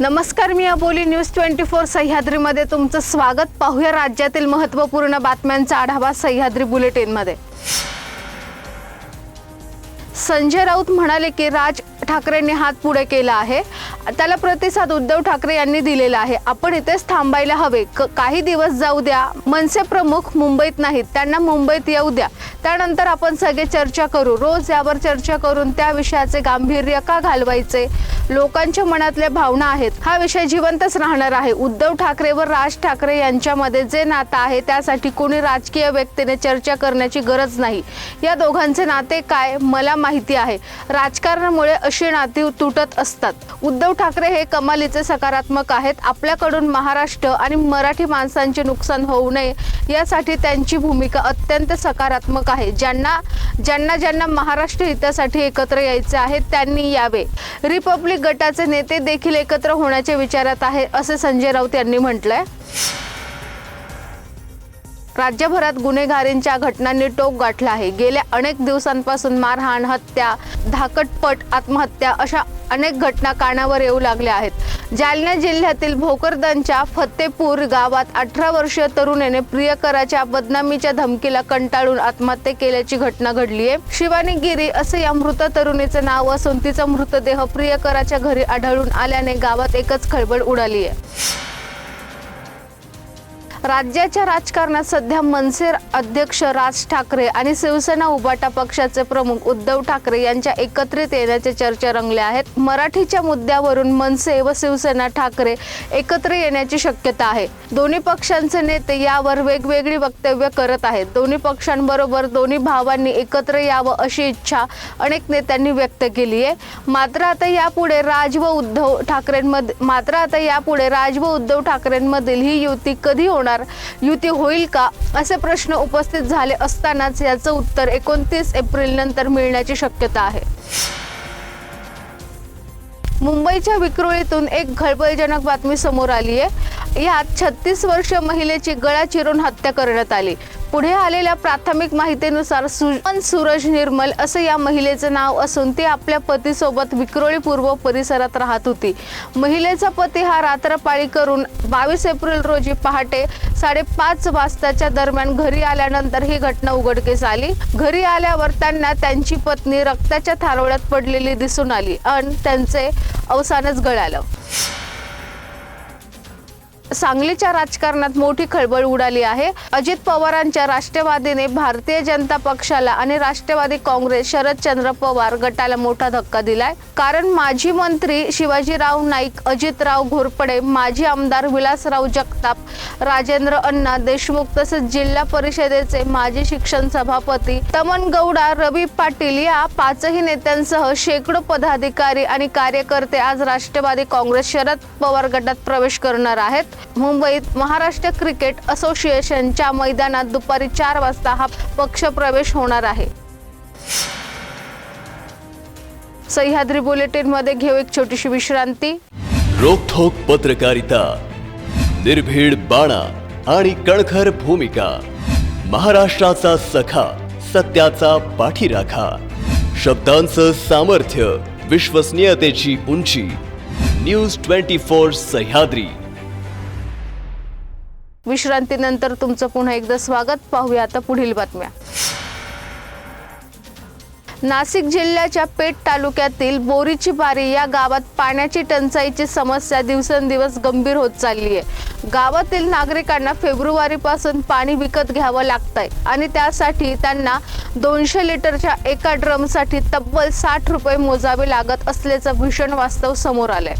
नमस्कार मी Aboli news twenty four सह्याद्रीमध्ये. तुमचं स्वागत. पाहूया राज्यातील महत्त्वपूर्ण बातम्यांचा आढावा सह्याद्री बुलेटिनमध्ये. संजय राऊत म्हणाले की राज ठाकरेंनी हात पुढे केला आहे. त्याला प्रतिसाद उद्धव ठाकरे यांनी दिलेला आहे. आपण इथेच थांबायला हवे. क- काही दिवस जाऊ द्या. मनसे प्रमुख मुंबईत नाहीत. त्यांना मुंबईत येऊ द्या. त्यानंतर आपण सगळे चर्चा करू. रोज यावर चर्चा करून त्या विषयाचे गांभीर्य का घालवायचे? लोकांच्या मनातल्या भावना आहेत. हा विषय जिवंतच राहणार आहे. उद्धव ठाकरे व राज ठाकरे यांच्यामध्ये जे नातं आहे त्यासाठी कोणी राजकीय व्यक्तीने चर्चा करण्याची गरज नाही. या दोघांचे नाते काय मला माहिती आहे. राजकारणामुळे अशी नाती तुटत असतात. उद्धव ठाकरे हे कमालीचे सकारात्मक आहेत. आपल्याकडून महाराष्ट्र आणि मराठी माणसांचे नुकसान होऊ नये यासाठी त्यांची भूमिका अत्यंत सकारात्मक आहे. ज्यांना ज्यांना ज्यांना महाराष्ट्र हितासाठी एकत्र यायचे आहे त्यांनी यावे. रिपब्लिक गटाचे नेते देखील एकत्र होण्याच्या विचारात आहे असे संजय राऊत यांनी म्हटलंय. राज्यभरात गुन्हेगारींच्या घटनांनी टोक गाठला आहे. गेल्या अनेक दिवसांपासून मारहाण हत्या धाकटपट आत्महत्या अशा अनेक घटना कानावर येऊ लागल्या आहेत. जालना जिल्ह्यातील भोकरदनच्या फतेपूर गावात अठरा वर्षीय तरुणीने प्रियकराच्या बदनामीच्या धमकीला कंटाळून आत्महत्या केल्याची घटना घडली आहे. शिवानी गिरी असे या मृत तरुणीचे नाव असून तिचा मृतदेह प्रियकराच्या घरी आढळून आल्याने गावात एकच खळबळ उडाली आहे. राज्याच्या राजकारणात सध्या मनसे अध्यक्ष राज ठाकरे आणि शिवसेना उबाटा पक्षाचे प्रमुख उद्धव ठाकरे यांच्या एकत्रित येण्याच्या चर्चा रंगल्या आहेत. मराठीच्या मुद्द्यावरून मनसे व शिवसेना ठाकरे एकत्र येण्याची शक्यता आहे. दोन्ही पक्षांचे नेते यावर वेगवेगळी वक्तव्य करत आहेत. दोन्ही पक्षांबरोबर दोन्ही भावांनी एकत्र यावं अशी इच्छा अनेक नेत्यांनी व्यक्त केली आहे. मात्र आता यापुढे राज व उद्धव ठाकरेंमध्ये मात्र आता यापुढे राज व उद्धव ठाकरेंमधील ही युती कधी होणार युती होईल का? असे प्रश्न उपस्थित झाले असतानाच याचं उत्तर एकोणतीस एप्रिल नंतर मिळण्याची शक्यता आहे. मुंबईच्या विक्रोळीतून एक खळबळजनक बातमी समोर आली आहे यात छत्तीस वर्ष महिलेची गळा चिरून हत्या करण्यात आली. पुढे आलेल्या प्राथमिक माहितीनुसार सुजन सूरज निर्मल असं या महिलेचं नाव असून ती आपल्या पतीसोबत विक्रोळी पूर्व परिसरात राहत होती. महिलेचा पती हा रात्रपाळी करून बावीस एप्रिल रोजी पहाटे साडेपाच वाजताच्या दरम्यान घरी आल्यानंतर ही घटना उघडकीस आली. घरी आल्यावर त्यांना त्यांची पत्नी रक्ताच्या थारोळ्यात पडलेली दिसून आली आणि त्यांचे अवसानच गळालं सांगलीच्या राजकारणात मोठी खळबळ उडाली आहे. अजित पवारांच्या राष्ट्रवादीने भारतीय जनता पक्षाला आणि राष्ट्रवादी काँग्रेस शरदचंद्र पवार गटाला मोठा धक्का दिलाय. कारण माजी मंत्री शिवाजीराव नाईक अजितराव घोरपडे माजी आमदार विलासराव जगताप राजेंद्र अण्णा देशमुख तसेच जिल्हा परिषदेचे माजी शिक्षण सभापती तमन गौडा रवी पाटील या पाचही नेत्यांसह शेकडो पदाधिकारी आणि कार्यकर्ते आज राष्ट्रवादी काँग्रेस शरद पवार गटात प्रवेश करणार आहेत. मुंबईत महाराष्ट्र क्रिकेट असोसिएशनच्या मैदानात दुपारी चार वाजता हा पक्षप्रवेश होणार आहे. सह्याद्री बुलेटिनमध्ये घेऊ एक छोटीशी विश्रांती. रोखोक पत्रकारिता निर्भीड बाणा आणि कणखर भूमिका महाराष्ट्राचा सखा सत्याचा पाठीराखा शब्दांचं सामर्थ्य विश्वसनीयतेची उंची न्यूज ट्वेंटी फोर सह्याद्री. विश्रांतीनंतर तुमचं पुन्हा एकदा स्वागत. पाहूया आता पुढील बातम्या. नाशिक जिल्ह्याच्या पेठ तालुक्यातील बोरीची बारी या गावात पाण्याची टंचाईची समस्या दिवसेंदिवस गंभीर होत चालली आहे. गावातील नागरिकांना फेब्रुवारीपासून पाणी विकत घ्यावं लागतंय आणि त्यासाठी त्यांना दोनशे लिटरच्या एका ड्रमसाठी तब्बल साठ रुपये मोजावे लागत असल्याचं भीषण वास्तव समोर आलंय.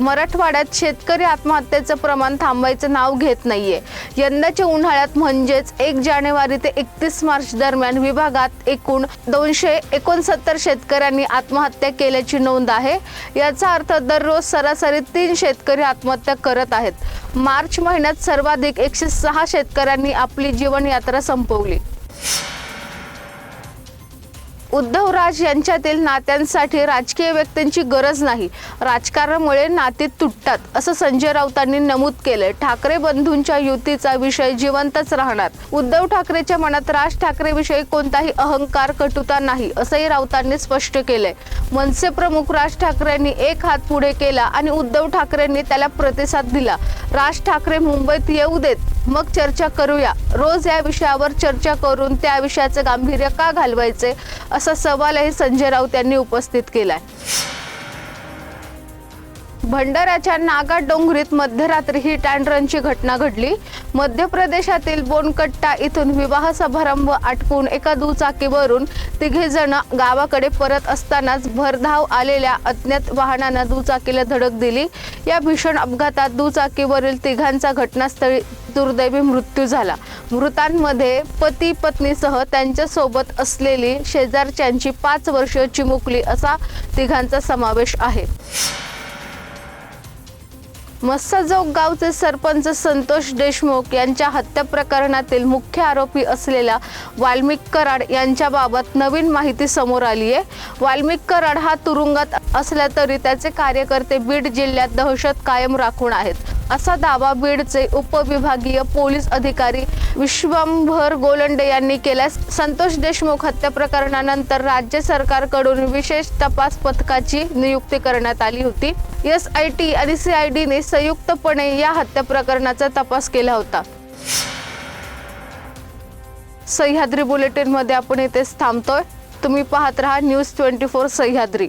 मराठवाड्यात शेतकरी आत्महत्येचं प्रमाण थांबायचं नाव घेत नाहीये. यंदाच्या उन्हाळ्यात म्हणजेच एक जानेवारी ते एकतीस मार्च दरम्यान विभागात एकूण दोनशे एकोणसत्तर शेतकऱ्यांनी आत्महत्या केल्याची नोंद आहे. याचा अर्थ दररोज सरासरी तीन शेतकरी आत्महत्या करत आहेत. मार्च महिन्यात सर्वाधिक एकशे सहा शेतकऱ्यांनी आपली जीवनयात्रा संपवली. उद्धवराज यांच्यातील नात्यांसाठी राजकीय व्यक्तींची गरज नाही. राजकारणामुळे नाती तुटतात असं संजय राऊतांनी नमूद केलंय. ठाकरे बंधूंच्या युतीचा विषय जिवंतच राहणार. उद्धव ठाकरेच्या मनात राज ठाकरेविषयी कोणताही अहंकार कटुता नाही असंही राऊतांनी स्पष्ट केलंय. मनसे प्रमुख राज ठाकरेंनी एक हात पुढे केला आणि उद्धव ठाकरेंनी त्याला प्रतिसाद दिला. राज ठाकरे मुंबईत येऊ देत मग चर्चा करूया. रोज या विषयावर चर्चा करून त्या विषयाचं गांभीर्य का घालवायचे? असा सवालही संजय राऊत यांनी उपस्थित केलाय. भंडाऱ्याच्या नागा डोंगरीत मध्यरात्री ही अँड घटना घडली. मध्य प्रदेशातील बोनकट्टा इथून विवाह समारंभ आटपून एका दुचाकीवरून तिघे जण गावाकडे परत असतानाच भरधाव आलेल्या अज्ञात वाहनानं दुचाकीला धडक दिली. या भीषण अपघातात दुचाकीवरील तिघांचा घटनास्थळी दुर्दैवी मृत्यू झाला. मृतांमध्ये पती पत्नीसह त्यांच्यासोबत असलेली शेजारच्यांची पाच वर्ष चिमुकली असा तिघांचा समावेश आहे. मस्साजोग गावचे सरपंच संतोष देशमुख यांच्या हत्या प्रकरणातील मुख्य आरोपी असलेल्या वाल्मिक कराड यांच्याबाबत नवीन माहिती समोर आली आहे. वाल्मिक कराड हा तुरुंगात असला तरी त्याचे कार्यकर्ते बीड जिल्ह्यात दहशत कायम राखून आहेत. असा दावा बीडचे उपविभागीय पोलीस अधिकारी विश्वंभर गोलंडे यांनी केल्यास संतोष देशमुख हत्या प्रकरणानंतर राज्य सरकारकडून विशेष तपास पथकाची नियुक्ती करण्यात आली होती. एस आय टी आणि सी आय डीने संयुक्तपणे या हत्या प्रकरणाचा तपास केला होता. सह्याद्री बुलेटिनमध्ये आपण इथेच थांबतोय. तुम्ही पाहत राहा न्यूज ट्वेंटी फोर सह्याद्री.